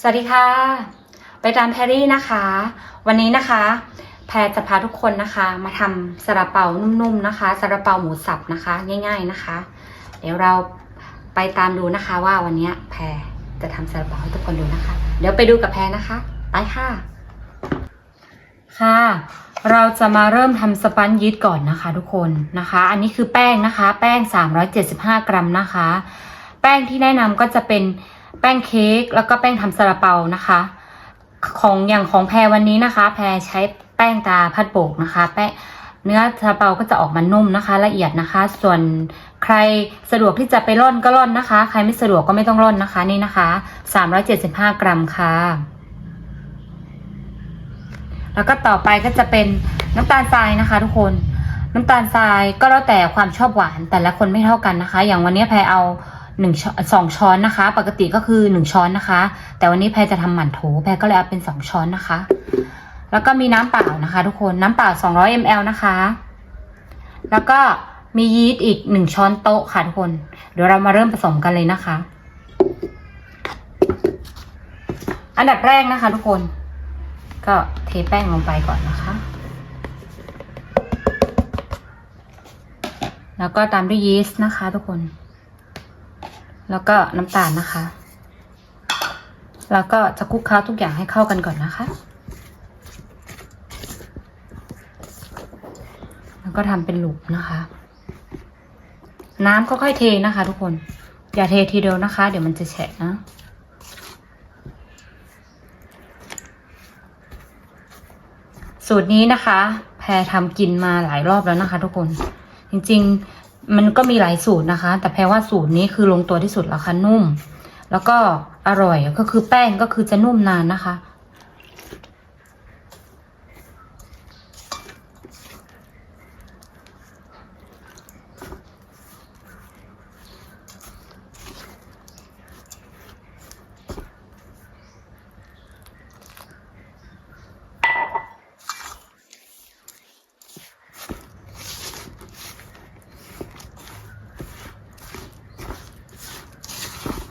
สวัสดีค่ะ ไปตามแพรรี่นะคะ วันนี้นะคะ แพรจะพาทุกคนนะคะ มาทำซาลาเปานุ่มๆนะคะซาลาเปาหมูสับนะคะ ง่าย ๆนะคะ เดี๋ยวเราไปตามดูนะคะว่าวันนี้แพรจะทำซาลาเปาให้ทุกคนดูนะคะ เดี๋ยวไปดูกับแพรนะคะ ไปค่ะ ค่ะ เราจะมาเริ่มทำสปันยีสต์ก่อนนะคะ ทุกคนนะคะ อันนี้คือแป้งนะคะ แป้ง 375 กรัมนะคะ แป้งที่แนะนำก็จะเป็น แป้งเค้กแล้วก็แป้งทำซาลาเปานะคะ ของอย่างของแพรวันนี้นะคะ แพรใช้แป้งตาพัดโบกนะคะ แป้งเนื้อซาลาเปาก็จะออกมานุ่มนะคะ ละเอียดนะคะ ส่วนใครสะดวกที่จะไปร่อนก็ร่อนนะคะ ใครไม่สะดวกก็ไม่ต้องร่อนนะคะนี่นะคะ 375 กรัมค่ะ แล้วก็ต่อไปก็จะเป็นน้ำตาลทรายนะคะ ทุกคนน้ำตาลทรายก็แล้วแต่ความชอบหวานแต่ละคนไม่เท่ากันนะคะ อย่างวันนี้แพรเอา หนึ่งช้อนสองช้อนนะคะ ปกติก็คือหนึ่งช้อนนะคะ แต่วันนี้แพรจะทำหมั่นโถแพรก็เลยเอาเป็นสองช้อนนะคะ แล้วก็มีน้ำเปล่านะคะ ทุกคนน้ำเปล่า200 ml นะคะ แล้วก็มียีสต์อีกหนึ่งช้อนโต๊ะค่ะทุกคน เดี๋ยวเรามาเริ่มผสมกันเลยนะคะ อันดับแรกนะคะ ทุกคน ก็เทแป้งลงไปก่อนนะคะ แล้วก็ตามด้วยยีสต์นะคะ ทุกคน แล้วก็น้ำตาลนะคะ แล้วก็จะคลุกเคล้าทุกอย่างให้เข้ากันก่อนนะคะ แล้วก็ทำเป็นหลุมนะคะ น้ำค่อยๆเทนะคะ ทุกคน อย่าเททีเดียวนะคะ เดี๋ยวมันจะแฉะนะสูตรนี้นะคะ แพรทำกินมาหลายรอบแล้วนะคะ ทุกคน จริง ๆ มันก็มีหลายสูตรนะคะ แต่แพรว่าสูตรนี้คือลงตัวที่สุดแล้วค่ะนุ่ม แล้วก็อร่อยก็คือแป้งก็คือจะนุ่มนานนะคะ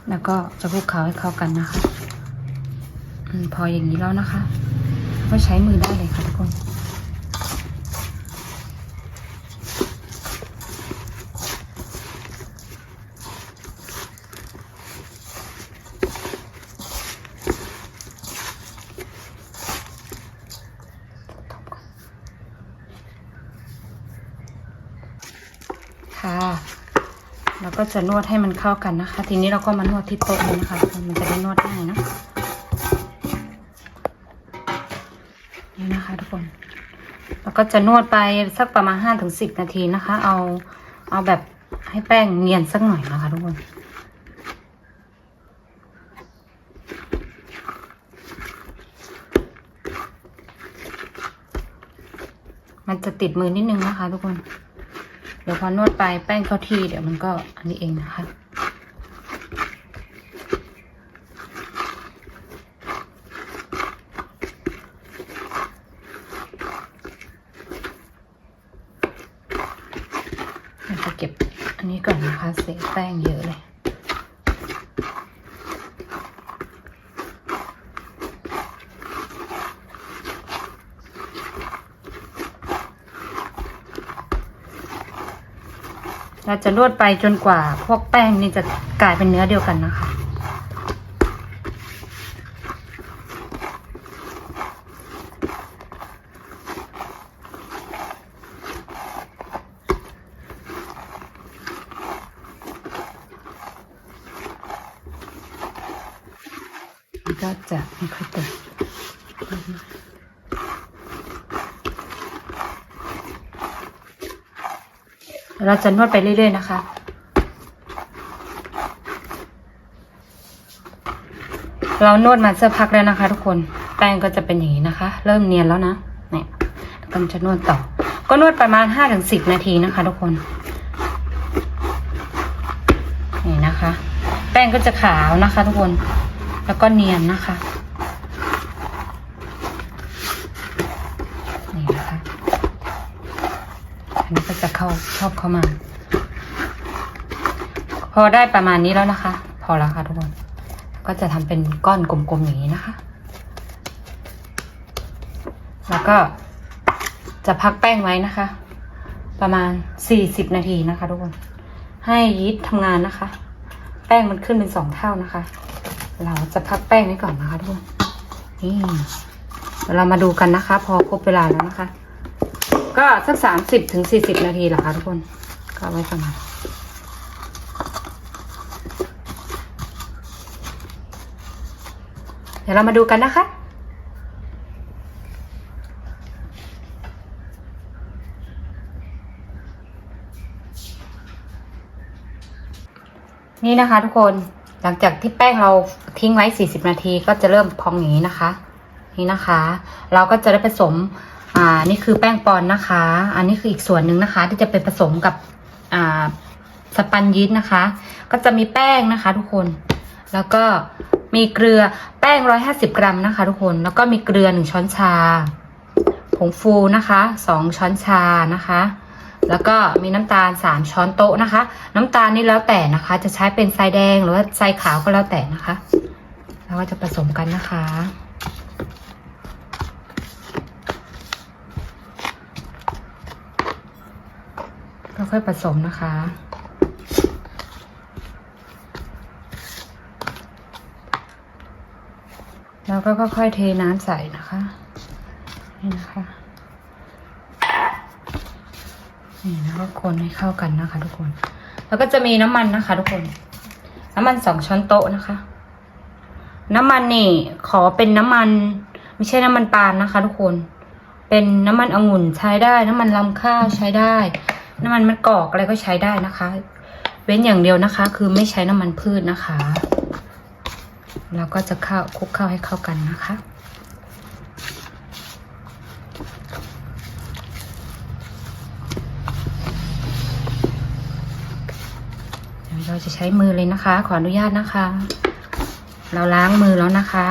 แล้วก็ จะคลุกเคล้าให้เข้ากันนะคะอมพออย่างนี้แล้วนะคะ ก็ใช้มือได้เลยค่ะทุกคน ก็จะนวดให้มันเข้ากันนะคะ ทีนี้เราก็มานวดที่โต๊ะเลยนะคะ มันจะได้นวดง่ายนะนี่นะคะ ทุกคนแล้วก็จะนวดไปสักประมาณห้าถึงสิบนาทีนะคะ เอาเอาแบบให้แป้งเนียนสักหน่อยนะคะทุกคนมันจะติดมือนิดนึงนะคะ ทุกคน เดี๋ยวพอนวดไปแป้งเข้าที่เดี๋ยวมันก็อันนี้เองนะคะ เราจะเก็บอันนี้ก่อนนะคะเศษแป้งเยอะเลย เราจะนวดไปจนกว่าพวกแป้งนี่จะกลายเป็นเนื้อเดียวกันนะคะ ก็จะไม่ค่อยติด เราจะนวดไปเรื่อย ๆ นะคะ เรานวดมาสักพักแล้วนะคะ ทุกคนแป้งก็จะเป็นอย่างนี้นะคะ เริ่มเนียนแล้วนะเนี่ยแล้วก็จะนวดต่อ ก็นวดประมาณห้าถึงสิบนาทีนะคะ ทุกคนนี่นะคะ แป้งก็จะขาวนะคะ ทุกคน แล้วก็เนียนนะคะ นี่นะคะ อันนี้ก็จะ เข้าชอบเข้ามา พอได้ประมาณนี้แล้วนะคะ พอแล้วค่ะทุกคน ก็จะทำเป็นก้อนกลมๆอย่างนี้นะคะ แล้วก็จะพักแป้งไว้นะคะ ประมาณ 40 นาทีนะคะทุกคน ให้ยีสต์ทำงานนะคะ แป้งมันขึ้นเป็นสองเท่านะคะ เราจะพักแป้งไว้ก่อนนะคะทุกคน นี่เดี๋ยวเรามาดูกันนะคะ พอครบเวลาแล้วนะคะ ก็สักสามสิบถึงสี่สิบนาทีหละคะทุกคน ก็ไว้ประมาณเดี๋ยวเรามาดูกันนะคะนี่นะคะทุกคนหลังจากที่แป้งเราทิ้งไว้ 40 นาทีก็จะเริ่มพองอย่างนี้นะคะ นี่นะคะ เราก็จะได้ผสม อ่านี่คือแป้งปอนนะคะ อันนี้คืออีกส่วนหนึ่งนะคะ ที่จะไปผสมกับอ่าสปันยีสต์นะคะ ก็จะมีแป้งนะคะ ทุกคน แล้วก็มีเกลือแป้ง150กรัมนะคะ ทุกคนแล้วก็มีเกลือ1ช้อนชา ผงฟูนะคะ2ช้อนชานะคะแล้วก็มีน้ำตาล 3 ช้อนโต๊ะนะคะ น้ำตาลนี่แล้วแต่นะคะ จะใช้เป็นทรายแดงหรือว่าทรายขาวก็แล้วแต่นะคะ แล้วก็จะผสมกันนะคะ ค่อยผสมนะคะ แล้วก็ค่อยๆเทน้ำใส่นะคะ นี่นะคะ นี่แล้วก็คนให้เข้ากันนะคะ ทุกคน แล้วก็จะมีน้ำมันนะคะ ทุกคน น้ำมันสองช้อนโต๊ะนะคะ น้ำมันนี่ขอเป็นน้ำมัน ไม่ใช่น้ำมันปาล์มนะคะ ทุกคน เป็นน้ำมันองุ่นใช้ได้ น้ำมันลำข้าวใช้ได้ น้ำมันมะกอกอะไรก็ใช้ได้นะคะ เว้นอย่างเดียวนะคะ คือไม่ใช้น้ำมันพืชนะคะแล้วก็จะเข้าคลุกเข้าให้เข้ากันนะคะ เราจะใช้มือเลยนะคะ ขออนุญาตนะคะ เราล้างมือแล้วนะคะ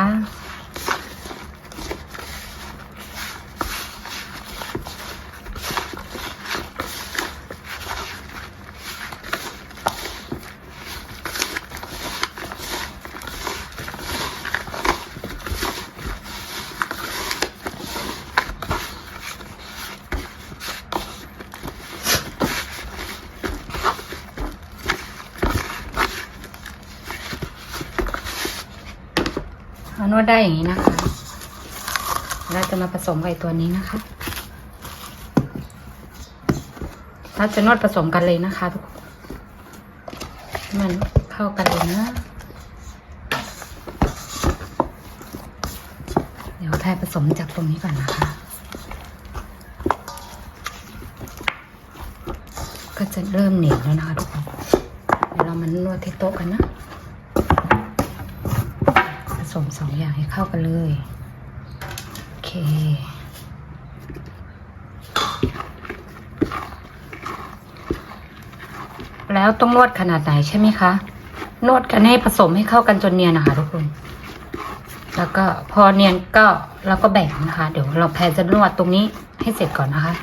นวดได้อย่างนี้นะคะเราจะมาผสมกับไอตัวนี้นะคะ เราจะนวดผสมกันเลยนะคะทุกคนมันเข้ากันเลยนะ เดี๋ยวแพรผสมจากตรงนี้ก่อนนะคะ ก็จะเริ่มเหนียวแล้วนะคะทุกคน เดี๋ยวเรามานวดที่โต๊ะกันนะ มสองอย่างให้เข้ากันเลย โอเค แล้วต้องนวดขนาดไหนใช่ไหมคะ นวดกันให้ผสมให้เข้ากันจนเนียนนะคะทุกคน แล้วก็พอเนียนก็เราก็แบ่งนะคะ เดี๋ยวเราแพรจะนวดตรงนี้ให้เสร็จก่อนนะคะ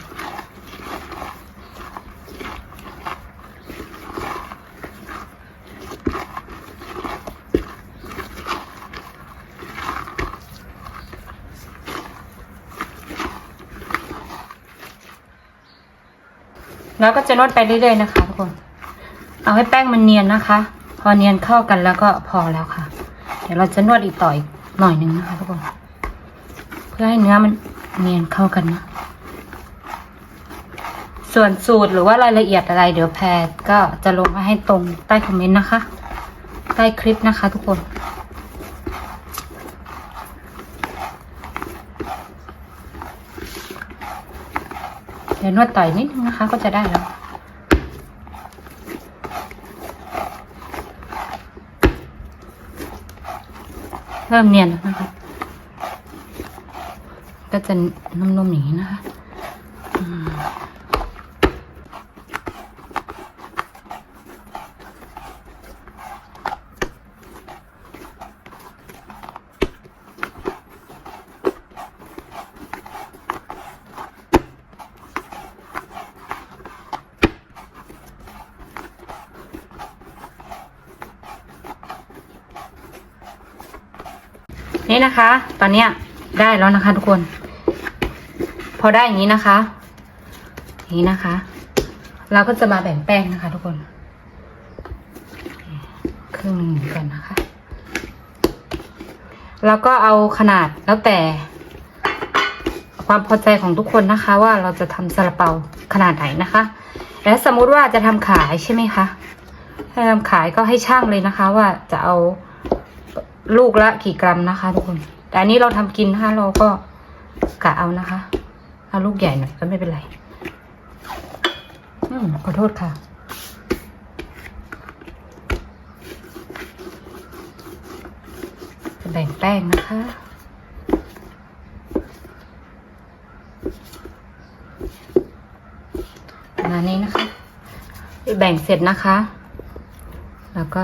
แล้วก็จะนวดไปเรื่อยๆนะคะทุกคน เอาให้แป้งมันเนียนนะคะ พอเนียนเข้ากันแล้วก็พอแล้วค่ะ เดี๋ยวเราจะนวดอีกต่ออีกหน่อยหนึ่งนะคะทุกคน เพื่อให้เนื้อมันเนียนเข้ากันนะ ส่วนสูตรหรือว่ารายละเอียดอะไร เดี๋ยวแพรก็จะลงมาให้ตรงใต้คอมเมนต์นะคะ ใต้คลิปนะคะทุกคน เดี๋ยวนวดต่อยนิดนึงนะคะ ก็จะได้แล้วเริ่มเนียนแล้วนะคะ ก็จะนุ่มๆอย่างนี้นะคะ นี่นะคะ ตอนเนี้ยได้แล้วนะคะ ทุกคน พอได้อย่างนี้นะคะอย่างนี้นะคะ เราก็จะมาแบ่งแป้งนะคะ ทุกคนครึ่งหนึ่งก่อนนะคะ แล้วก็เอาขนาดแล้วแต่ ความพอใจของทุกคนนะคะ ว่าเราจะทำซาลาเปาขนาดไหนนะคะและสมมุติว่าจะทำขายใช่ไหมคะถ้าทำขายก็ให้ช่างเลยนะคะ ว่าจะเอา ลูกละกี่กรัมนะคะ ทุกคน แต่อันนี้เราทำกินนะคะเราก็กะเอานะคะ เอาลูกใหญ่หน่อยก็ไม่เป็นไรอืมขอโทษค่ะ จะแบ่งแป้งนะคะประมาณนี้นะคะแบ่งเสร็จนะคะ แล้วก็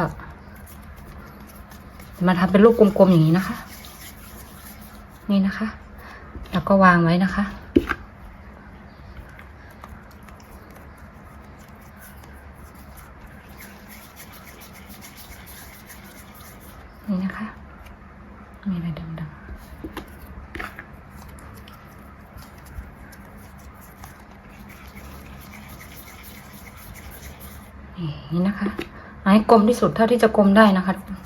มาทำเป็นลูกกลมๆอย่างนี้นะคะ นี่นะคะ แล้วก็วางไว้นะคะ นี่นะคะ มีอะไรดำๆนี่นะคะให้กลมที่สุดเท่าที่จะกลมได้นะคะทุกคน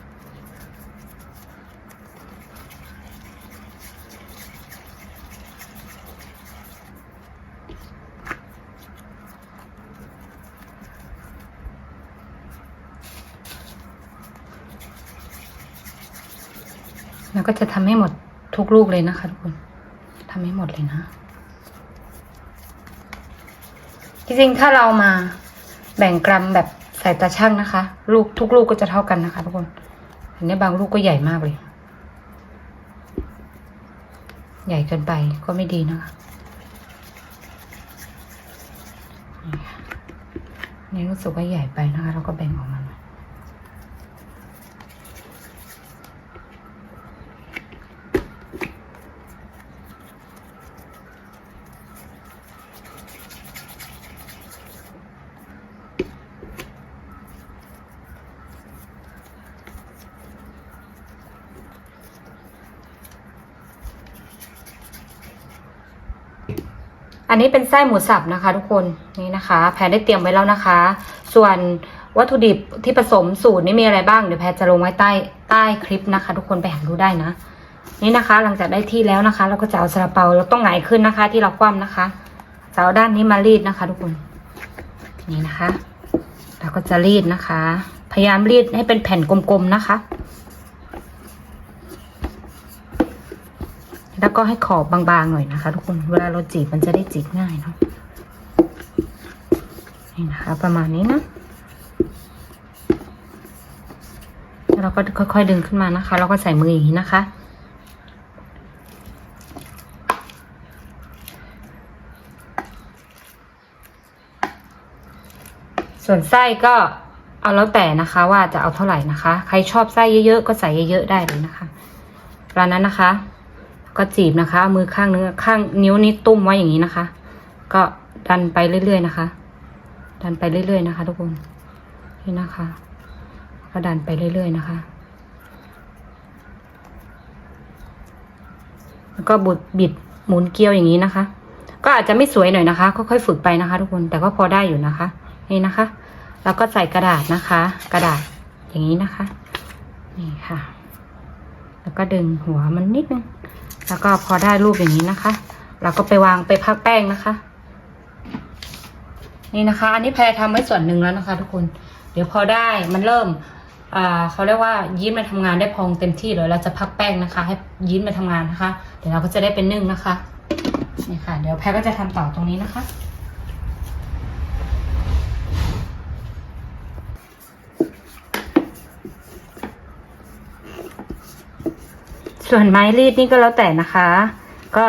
แล้วก็จะทำให้หมดทุกลูกเลยนะคะทุกคนทำให้หมดเลยนะ จริงๆ ถ้าเรามาแบ่งกรัมแบบใส่ตาช่างนะคะ ลูกทุกลูกก็จะเท่ากันนะคะทุกคนอันนี้บางลูกก็ใหญ่มากเลย ใหญ่เกินไปก็ไม่ดีนะคะนี่ค่ะนี่รู้สึกว่าใหญ่ไปนะคะ เราก็แบ่งออกมาห นี้เป็นไส้หมูสับนะคะ ทุกคนนี่นะคะ แพรได้เตรียมไว้แล้วนะคะ ส่วนวัตถุดิบที่ผสมสูตรนี่มีอะไรบ้างเดี๋ยวแพรจะลงไว้ใต้ใต้คลิปนะคะ ทุกคนไปหาดูได้นะ นี่นะคะ หลังจากได้ที่แล้วนะคะ เราก็จะเอาซาลาเปาเราต้องหงายขึ้นนะคะ ที่เราคว่ำนะคะจะเอาด้านนี้มารีดนะคะ ทุกคน นี่นะคะ เราก็จะรีดนะคะ พยายามรีดให้เป็นแผ่นกลมๆนะคะ แล้วก็ให้ขอบบางๆหน่อยนะคะ ทุกคน เวลาเราจีบมันจะได้จีบง่ายเนาะ นี่นะคะ ประมาณนี้นะเราก็ค่อยๆดึงขึ้นมานะคะแล้วก็ใส่มืออย่างนี้นะคะ ส่วนไส้ก็เอาแล้วแต่นะคะว่าจะเอาเท่าไหร่นะคะ ใครชอบไส้เยอะๆก็ใส่เยอะๆได้เลยนะคะร้านนั้นนะคะ ก็จีบนะคะ มือข้างนึงข้างนิ้วนี้ตุ้มไว้อย่างนี้นะคะ ก็ดันไปเรื่อยๆนะคะ ดันไปเรื่อยๆนะคะ ทุกคนนี่นะคะ ก็ดันไปเรื่อยๆนะคะ แล้วก็บุดบิดหมุนเกลียวอย่างนี้นะคะ ก็อาจจะไม่สวยหน่อยนะคะค่อยๆฝึกไปนะคะ ทุกคนแต่ก็พอได้อยู่นะคะนี่นะคะ แล้วก็ใส่กระดาษนะคะ กระดาษอย่างนี้นะคะ นี่ค่ะ แล้วก็ดึงหัวมันนิดนึง แล้วก็พอได้รูปอย่างนี้นะคะ เราก็ไปวางไปพักแป้งนะคะ นี่นะคะ อันนี้แพรทำไว้ส่วนหนึ่งแล้วนะคะ ทุกคน เดี๋ยวพอได้มันเริ่มอ่าเขาเรียกว่ายีสต์มาทำงานได้พองเต็มที่เลยเราจะพักแป้งนะคะ ให้ยีสต์มาทำงานนะคะ เดี๋ยวเราก็จะได้เป็นนึ่งนะคะนี่ค่ะ เดี๋ยวแพรก็จะทำต่อตรงนี้นะคะ ส่วนไม้รีดนี่ก็แล้วแต่นะคะ ก็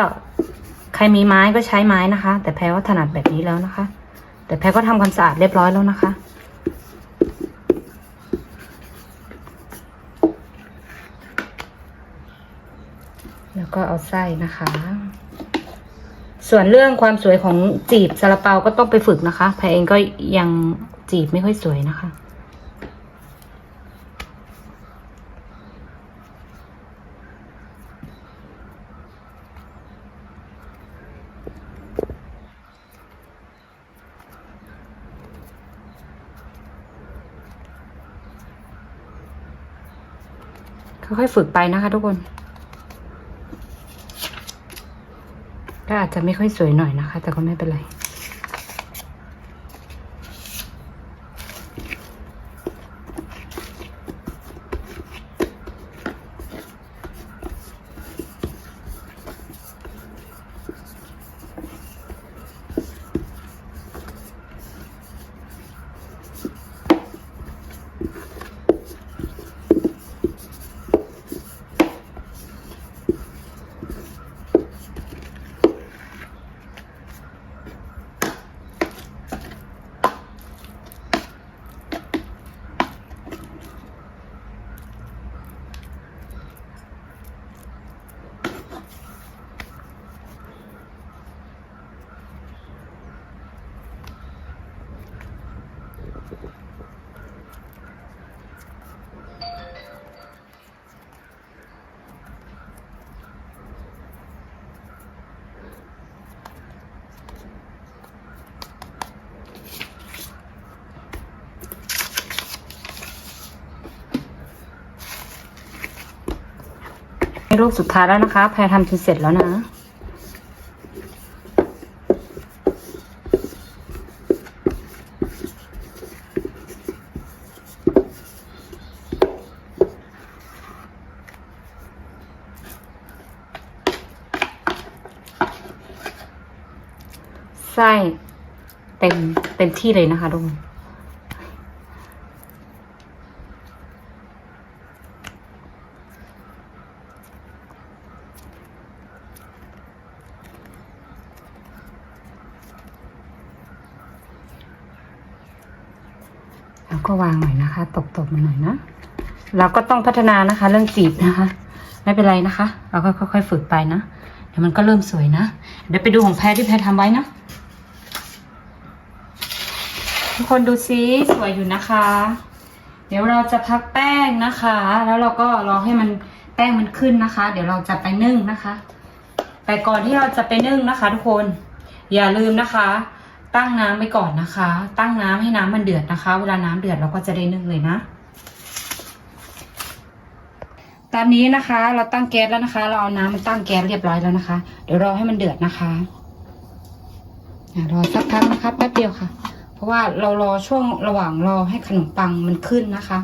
ใครมีไม้ก็ใช้ไม้นะคะ แต่แพรว่าถนัดแบบนี้แล้วนะคะ แต่แพรก็ทำความสะอาดเรียบร้อยแล้วนะคะ แล้วก็เอาไส้นะคะ ส่วนเรื่องความสวยของจีบซาลาเปาก็ต้องไปฝึกนะคะ แพรเองก็ยังจีบไม่ค่อยสวยนะคะ ค่อยๆฝึกไปนะคะทุกคนก็อาจจะไม่ค่อยสวยหน่อยนะคะ แต่ก็ไม่เป็นไร รูปสุดท้ายแล้วนะคะ แพรทำจนเสร็จแล้วนะไส้เต็มเต็มที่เลยนะคะทุกคน ก็วางหน่อยนะคะ ตบๆมันหน่อยนะ เราก็ต้องพัฒนานะคะ เรื่องจีบนะคะ ไม่เป็นไรนะคะ เราก็ค่อยๆฝึกไปนะ เดี๋ยวมันก็เริ่มสวยนะ เดี๋ยวไปดูของแพรที่แพรทำไว้นะ ทุกคนดูซิสวยอยู่นะคะ เดี๋ยวเราจะพักแป้งนะคะ แล้วเราก็รอให้มันแป้งมันขึ้นนะคะ เดี๋ยวเราจะไปนึ่งนะคะ แต่ก่อนที่เราจะไปนึ่งนะคะ ทุกคน อย่าลืมนะคะ ตั้งน้ำไว้ก่อนนะคะ ตั้งน้ำให้น้ำมันเดือดนะคะ เวลาน้ำเดือดเราก็จะได้นึ่งเลยนะตามนี้นะคะ เราตั้งแก๊สแล้วนะคะ เราเอาน้ำมันตั้งแก๊สเรียบร้อยแล้วนะคะ เดี๋ยวรอให้มันเดือดนะคะรอสักพักนะคะแป๊บเดียวค่ะ เพราะว่าเรารอช่วงระหว่างรอให้ขนมปังมันขึ้นนะคะ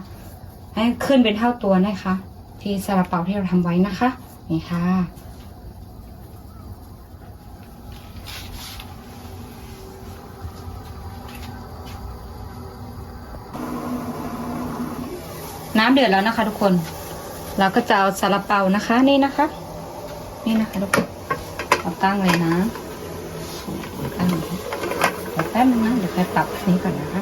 ให้ขึ้นเป็นเท่าตัวนะคะ ที่ซาลาเปาที่เราทำไว้นะคะ นี่ค่ะ น้ำเดือดแล้วนะคะ ทุกคน เราก็จะเอาซาลาเปานะคะ นี่นะคะ นี่นะคะทุกคนเอาตั้งเลยนะตั้งเดี๋ยวแป๊บนึงนะเดี๋ยวไปปรับนี้ก่อนนะคะ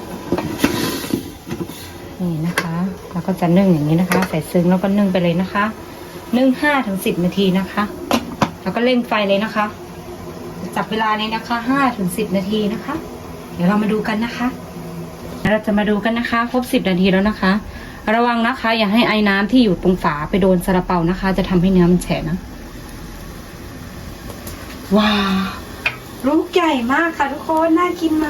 นี่นะคะเราก็จะนึ่งอย่างนี้นะคะ ใส่ซึ้งแล้วก็นึ่งไปเลยนะคะ นึ่งห้าถึงสิบนาทีนะคะ แล้วก็เร่งไฟเลยนะคะ จับเวลานี้นะคะห้าถึงสิบนาทีนะคะ เดี๋ยวเรามาดูกันนะคะเราจะมาดูกันนะคะ ครบสิบนาทีแล้วนะคะ ระวังนะคะ อย่าให้ไอ้น้ำที่อยู่ตรงฝาไปโดนซาลาเปานะคะ จะทำให้เนื้อมันแฉะนะ ว้าวลูกใหญ่มากค่ะทุกคน น่ากินไหม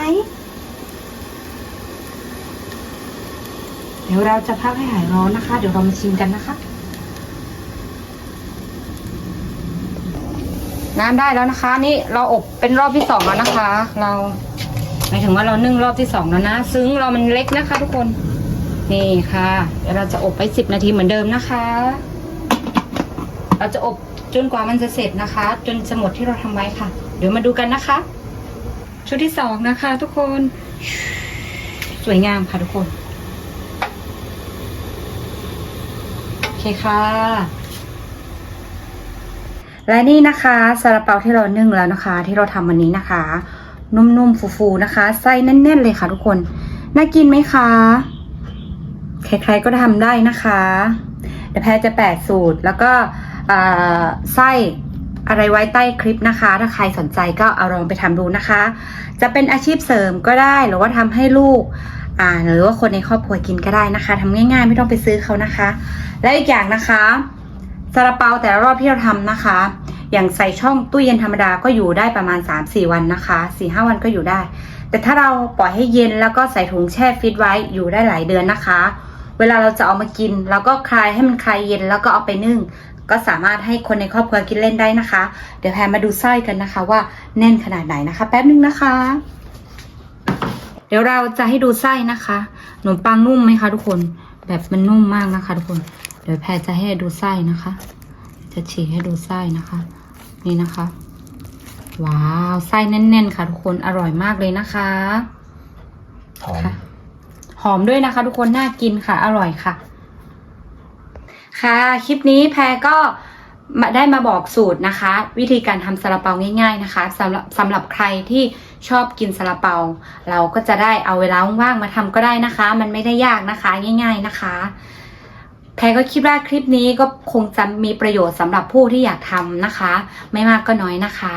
เดี๋ยวเราจะพักให้หายร้อนนะคะ เดี๋ยวเรามาชิมกันนะคะ น้ำได้แล้วนะคะ นี่เราอบเป็นรอบที่สองแล้วนะคะ เราหมายถึงว่าเรานึ่งรอบที่สองแล้วนะ ซึ้งเรามันเล็กนะคะ ทุกคน นี่ค่ะเดี๋ยวเราจะอบไปสิบนาทีเหมือนเดิมนะคะ เราจะอบจนกว่ามันจะเสร็จนะคะ จนจะหมดที่เราทำไว้ค่ะ เดี๋ยวมาดูกันนะคะ ชุดที่สองนะคะ ทุกคนสวยงามค่ะทุกคนโอเคค่ะและนี่นะคะซาลาเปาที่เรานึ่งแล้วนะคะ ที่เราทำวันนี้นะคะ นุ่มๆฟูๆนะคะไส้แน่น ๆ เลยค่ะ ทุกคน น่ากินไหมคะ ใครๆก็ทำได้นะคะเดี๋ยวแพจะแปะสูตรแล้วก็ไส้อะไรไว้ใต้คลิปนะคะ ถ้าใครสนใจก็เอาลองไปทำดูนะคะ จะเป็นอาชีพเสริมก็ได้หรือว่าทำให้ลูกอ่าหรือว่าคนในครอบครัวกินก็ได้นะคะทำง่ายๆ ไม่ต้องไปซื้อเขานะคะ และอีกอย่างนะคะซาลาเปาแต่ละรอบที่เราทำนะคะ อย่างใส่ช่องตู้เย็นธรรมดาก็อยู่ได้ประมาณ 3-4 วันนะคะ4-5วันก็อยู่ได้ แต่ถ้าเราปล่อยให้เย็นแล้วก็ใส่ถุงแช่ฟิตไว้อยู่ได้หลายเดือนนะคะ เวลาเราจะเอามากินเราก็คลายให้มันคลายเย็นแล้วก็เอาไปนึ่ง ก็สามารถให้คนในครอบครัวกินเล่นได้นะคะ เดี๋ยวแพรมาดูไส้กันนะคะ ว่าแน่นขนาดไหนนะคะ แป๊บนึงนะคะ เดี๋ยวเราจะให้ดูไส้นะคะขนมปังนุ่มไหมคะทุกคนแบบมันนุ่มมากนะคะ ทุกคน เดี๋ยวแพรจะให้ดูไส้นะคะ จะฉีกให้ดูไส้นะคะ นี่นะคะ ว้าวไส้แน่น ๆ ค่ะ ทุกคนอร่อยมากเลยนะคะหอม อมด้วยนะคะ ทุกคนน่ากินค่ะ อร่อยค่ะ ค่ะ คลิปนี้แพรก็ได้มาบอกสูตรนะคะ วิธีการทำซาลาเปาง่าย ๆนะคะสำหรับสำหรับใครที่ชอบกินซาลาเปา เราก็จะได้เอาเวลาว่างๆมาทำก็ได้นะคะ มันไม่ได้ยากนะคะ ง่าย ๆนะคะ แพรก็คิดว่าคลิปนี้ก็คงจะมีประโยชน์สำหรับผู้ที่อยากทำนะคะ ไม่มากก็น้อยนะคะ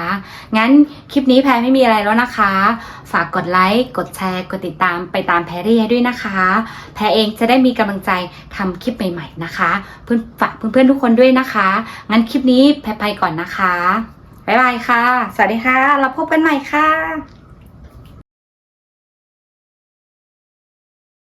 งั้นคลิปนี้แพรไม่มีอะไรแล้วนะคะ ฝากกดไลค์กดแชร์ กดติดตามไปตามแพรรี่ด้วยนะคะ แพรเองจะได้มีกำลังใจทำคลิปใหม่ ๆนะคะ เพื่อนฝากเพื่อนๆทุกคนด้วยนะคะ งั้นคลิปนี้แพรไปก่อนนะคะบ๊ายบายค่ะ สวัสดีค่ะเราพบกันใหม่ค่ะ